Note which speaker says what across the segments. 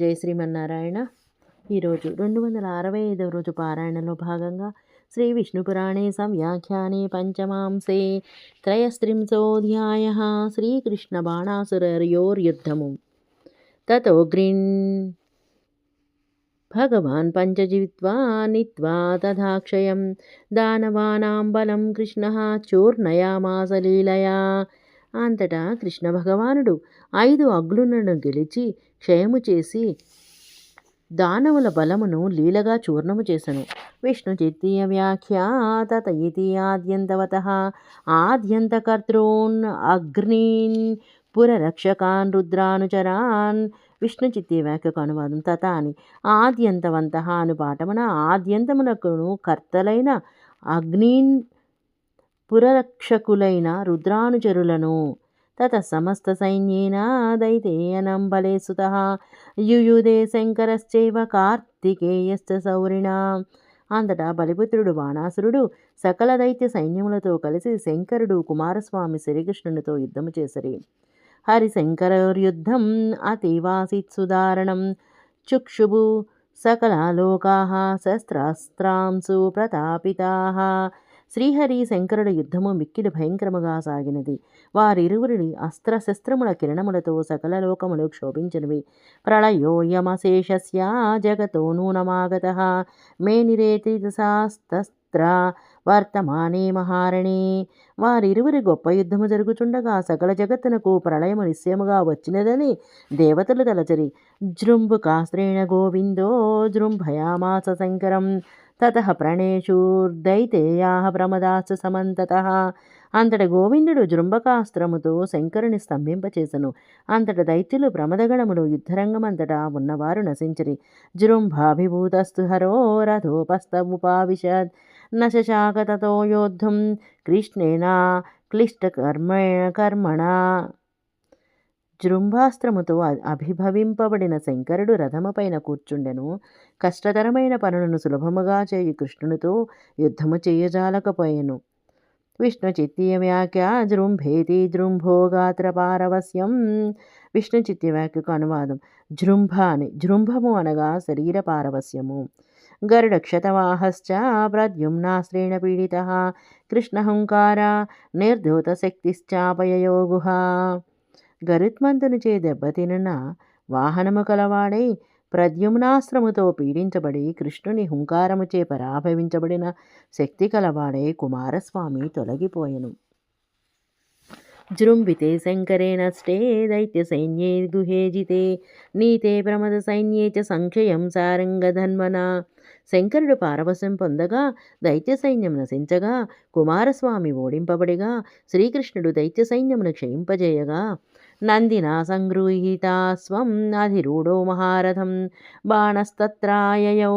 Speaker 1: జై శ్రీమన్నారాయణ. ఈరోజు जय श्रीमन्नारायण ईल अरवैदवरोजु पारायणयो भागङ्गीविष्णुपुराणे संव्याख्याने पञ्चमांसे त्रयस्त्रिंशोऽध्यायः श्रीकृष्णबाणासुरयोर्युद्धमु ततो ग्रीण् भगवान् पञ्च जीवित्वा नीत्वा तथा क्षयं दानवानां बलं कृष्णः चूर्णया मास लीलया అంతటా కృష్ణ భగవానుడు ఐదు అగ్లులను గెలిచి క్షయము చేసి దానవుల బలమును లీలగా చూర్ణము చేసను. విష్ణు చిత్తీయ వ్యాఖ్యా తత ఇతి ఆద్యంతవత. ఆద్యంతకర్తॄన్ అగ్నీన్ పురరక్షకాన్ రుద్రానుచరాన్. విష్ణు చిత్తీయ వ్యాఖ్యకు అనువాదం తత అని ఆద్యంతవంత అను పాఠమున ఆద్యంతమునకును కర్తలైన అగ్నీన్ పురరక్షకులైన రుద్రానుచరులను. తత సమస్త సైన్యేన దైతేయనం బలేసుత యుయుదే శంకరశ్చైవ కార్తికేయశ్చ సౌరిణా. అంతటా బలిపుత్రుడు బాణాసురుడు సకల దైత్య సైన్యములతో కలిసి శంకరుడు కుమారస్వామి శ్రీకృష్ణునితో యుద్ధము చేసరి. హరిశంకరోర్యుద్ధం అతీవాసీత్ సుదారణం చుక్షుభు సకలాలోకా శస్త్రాస్త్రాంసు ప్రతాపితా. శ్రీహరి శంకరుడు యుద్ధము మిక్కిలి భయంకరముగా సాగినది. వారిరువురిని అస్త్రశస్త్రముల కిరణములతో సకల లోకములు క్షోభించినవి. ప్రళయోయమశేషస్య జగతో నూనమాగత మే శాస్త్ర వర్తమానే మహారణే. వారిరువురి గొప్ప యుద్ధము జరుగుచుండగా సకల జగత్తునకు ప్రళయము నిశ్చయముగా వచ్చినదని దేవతలు తలచరి. జృంభుకాస్త్రేణ గోవిందో జృంభయామాస శంకరం తత ప్రణేషూర్దైతేయాः ప్రమదాశ్చ సమంతతః. అంతట గోవిందుడు జృంబకాస్త్రముతో శంకరుని స్తంభింపచేసను. అంతట దైత్యులు ప్రమదగణములు యుద్ధరంగమంతటా ఉన్నవారు నశించరి. జృంభాభిభూతస్తు హరో రథోపస్తముపావిశద్. నశశాకతతో యోద్ధుం కృష్ణేనా క్లిష్టకర్మేణ కర్మణ జృంభాస్త్రముతో అభిభవింపబడిన శంకరుడు రథముపైన కూర్చుండెను. కష్టతరమైన పనులను సులభముగా చేయి కృష్ణునితో యుద్ధము చేయజాలకపోయెను. విష్ణు చిత్తీయ వ్యాఖ్య జృంభేతి జృంభోగాత్ర పారవస్యం విష్ణు చిత్తీవాక్యకు వ్యాఖ్యకు అనువాదం జృంభ అని జృంభము అనగా శరీర పారవస్యము గరుడక్షతవాహశ్చ ప్రద్యుమ్నాశ్రేణ పీడిత కృష్ణహంకార నిర్ధూత శక్తిశ్చాపయోగుహ గరుత్మంతునిచే దెబ్బతినిన వాహనము కలవాడై ప్రద్యుమ్నాశ్రముతో పీడించబడి కృష్ణుని హుంకారముచే పరాభవించబడిన శక్తి కలవాడై కుమారస్వామి తొలగిపోయెను. జృంభితే శంకరే నష్టే దైత్య సైన్యే గుహేజితే నీతే ప్రమద సైన్యే చ సంక్షయం సారంగధన్వన శంకరుడు పారవశం పొందగా దైత్య సైన్యం నశించగా కుమారస్వామి ఓడింపబడిగా శ్రీకృష్ణుడు దైత్య సైన్యమును క్షయింపజేయగా नन्दिना सङ्गृहीता स्वम् अधिरूढो महारथम् बाणस्तत्राययौ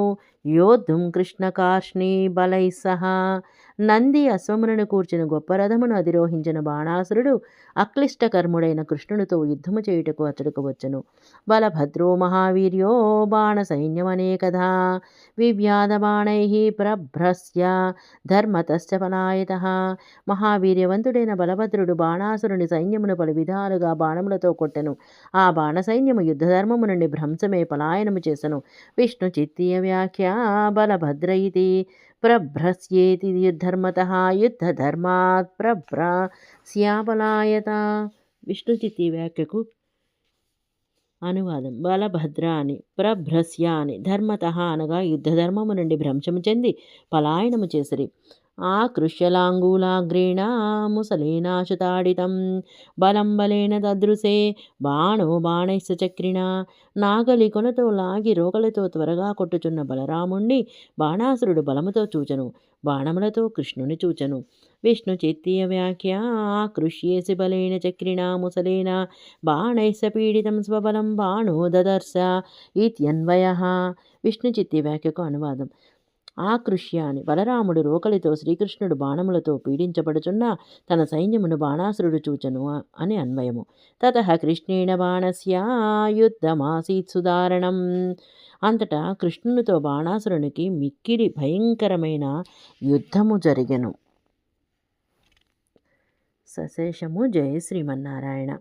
Speaker 1: యోద్ధుం కృష్ణకార్ష్ణీ బలై సహా. నంది అశ్వములను కూర్చిన గొప్ప రథమును అధిరోహించిన బాణాసురుడు అక్లిష్టకర్ముడైన కృష్ణునితో యుద్ధము చేయుటకు అచ్చడుకు వచ్చను. బలభద్రో మహావీర్యో బాణ సైన్యమనేకధా వివ్యాధ బాణై ప్రభ్రస్య ధర్మతశ్చ పలాయత మహావీర్యవంతుడైన బలభద్రుడు బాణాసురుని సైన్యమును పలు విధాలుగా బాణములతో కొట్టెను. ఆ బాణ సైన్యము యుద్ధధర్మము నుండి భ్రంశమే పలాయనము చేసెను. విష్ణు చిత్తీయ వ్యాఖ్య బలభద్ర ఇది ప్రభ్రస్యేతి యుద్ధర్మత యుద్ధధర్మాత్ ప్రభ్రస్యాపలాయత విష్ణు చిత్తీయ వ్యాఖ్యకు అనువాదం. బలభద్ర అని ప్రభ్రస్య అని ధర్మత అనగా యుద్ధధర్మము నుండి భ్రంశము చెంది పలాయనము చేసిరి. ఆకృష్యలాంగూలాగ్రేణ ముసలేనాశుతాడితం. బలం బలేన తదృశే బాణో బాణైశ్చ చక్రిణ. నాగలి కొనతో లాగి రోకలతో త్వరగా కొట్టుచున్న బలరాముణ్ణి బాణాసురుడు బలముతో చూచను బాణములతో కృష్ణుని చూచను. విష్ణు చేత్తీయ వ్యాఖ్య ఆకృష్యేసి బలైన చక్రిణ ముసలేన బాణైశ్చ పీడితం స్వబలం బాణో దదర్శ ఇత్యన్వయ. విష్ణు చిత్తి వ్యాఖ్యకు అనువాదం. ఆకృష్య అని బలరాముడు రోకలితో శ్రీకృష్ణుడు బాణములతో పీడించబడుచున్న తన సైన్యమును బాణాసురుడు చూచను అని అన్వయము. తత కృష్ణేణ బాణస్యాయుద్ధమాసీత్ సుదారణం అంతటా కృష్ణునితో బాణాసురునికి మిక్కిలి భయంకరమైన యుద్ధము జరిగెను. సశేషము జయ శ్రీమన్నారాయణ.